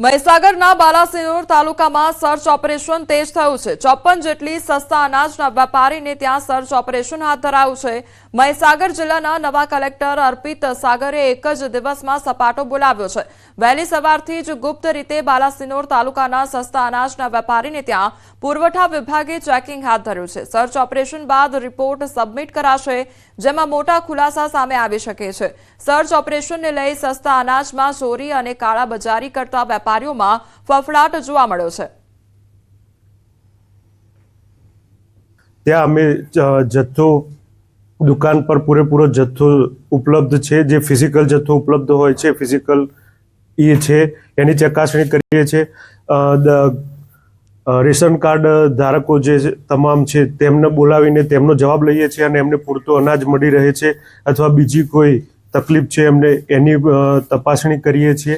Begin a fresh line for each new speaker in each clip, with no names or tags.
મહીસાગરના બાલાસિનોર તાલુકામાં search operation તેજ થયું છે. ચોપન જેટલી સસ્તા અનાજના વેપારીને ત્યાં સર્ચ ઓપરેશન હાથ ધરાયું છે. મહીસાગર જિલ્લાના નવા કલેક્ટર અર્પિત સાગરે એક જ દિવસમાં સપાટો બોલાવ્યો છે. વહેલી સવારથી જ ગુપ્ત રીતે બાલાસિનોર તાલુકાના સસ્તા અનાજના વેપારીને ત્યાં પુરવઠા વિભાગે ચેકિંગ હાથ ધર્યું છે. સર્ચ ઓપરેશન બાદ રિપોર્ટ સબમિટ કરાશે, જેમાં મોટા ખુલાસા સામે આવી શકે છે. સર્ચ ઓપરેશનને લઈ સસ્તા અનાજમાં ચોરી અને કાળાબજારી કરતા વેપારીઓમાં ફફડાટ જોવા મળ્યો છે.
ત્યાં અમે જથ્થો દુકાન પર પૂરેપૂરો જથ્થો ઉપલબ્ધ છે, જે ફિઝિકલ જથ્થો ઉપલબ્ધ હોય છે ફિઝિકલ એ છે, એની ચકાસણી કરીએ છીએ રેશન કાર્ડ ધારકો જે તમામ છે, તેમને બોલાવીને તેમનો જવાબ લઈએ છીએ અને એમને પૂરતું અનાજ મળી રહે છે અથવા બીજી કોઈ તકલીફ છે, એમને એની તપાસણી કરીએ છીએ.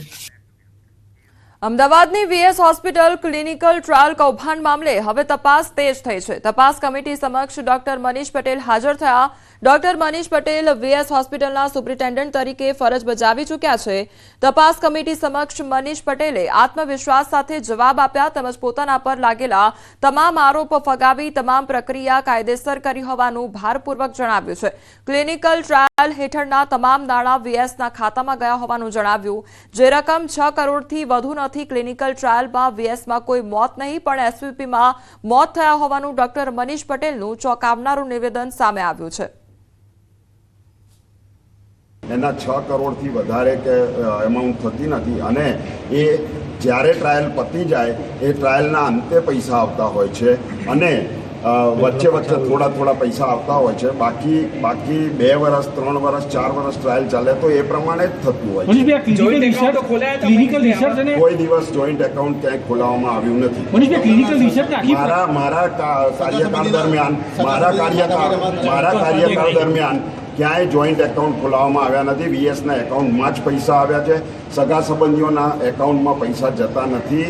અમદાવાદની વીએસ હોસ્પિટલ ક્લિનિકલ ટ્રાયલ કૌભાંડ મામલે હવે તપાસ તેજ થઈ છે. તપાસ કમિટી સમક્ષ ડોક્ટર મનીષ પટેલ હાજર થયા. ડોક્ટર મનીષ પટેલ વીએસ હોસ્પિટલના સુપ્રિન્ટેન્ડન્ટ તરીકે ફરજ બજાવી ચૂક્યા છે. તપાસ કમિટી સમક્ષ મનીષ પટેલે આત્મવિશ્વાસ સાથે જવાબ આપ્યા તેમજ પોતાના પર લાગેલા તમામ આરોપ ફગાવી તમામ પ્રક્રિયા કાયદેસર કરી હોવાનું ભારપૂર્વક જણાવ્યું છે. ક્લિનિકલ ટ્રાયલ હેઠળના તમામ નાણાં વીએસના ખાતામાં ગયા હોવાનું જણાવ્યું. જે રકમ છ કરોડથી વધુ નથી ક્લિનિકલ ટ્રાયલમાં વીએસમાં કોઈ મોત નહીં, પણ એસવીપીમાં મોત થયા હોવાનું ડોક્ટર મનીષ પટેલનું ચોંકાવનારું નિવેદન સામે આવ્યું છે.
એના છ કરોડથી વધારે કે એમાઉન્ટ થતી નથી. અને એ જ્યારે ટ્રાયલ પતી જાય, એ ટ્રાયલના અંતે પૈસા આવતા હોય છે. અને વચ્ચે વચ્ચે થોડા થોડા પૈસા આવતા હોય છે. બાકી બાકી બે વર્ષ ત્રણ વર્ષ ચાર વર્ષ ટ્રાયલ ચાલે તો એ પ્રમાણે જ થતું હોય છે. કોઈ દિવસ જોઈન્ટ એકાઉન્ટ ક્યાંય ખોલાવવામાં આવ્યું નથી. મારા મારા કાર્યકાળ દરમિયાન મારા કાર્યકાળ મારા કાર્યકાળ દરમિયાન ક્યાંય જોઈન્ટ એકાઉન્ટ ખોલાવવામાં આવ્યા નથી. વીએસના એકાઉન્ટમાં જ પૈસા આવ્યા છે. સગા સંબંધીઓના એકાઉન્ટમાં પૈસા જતા નથી.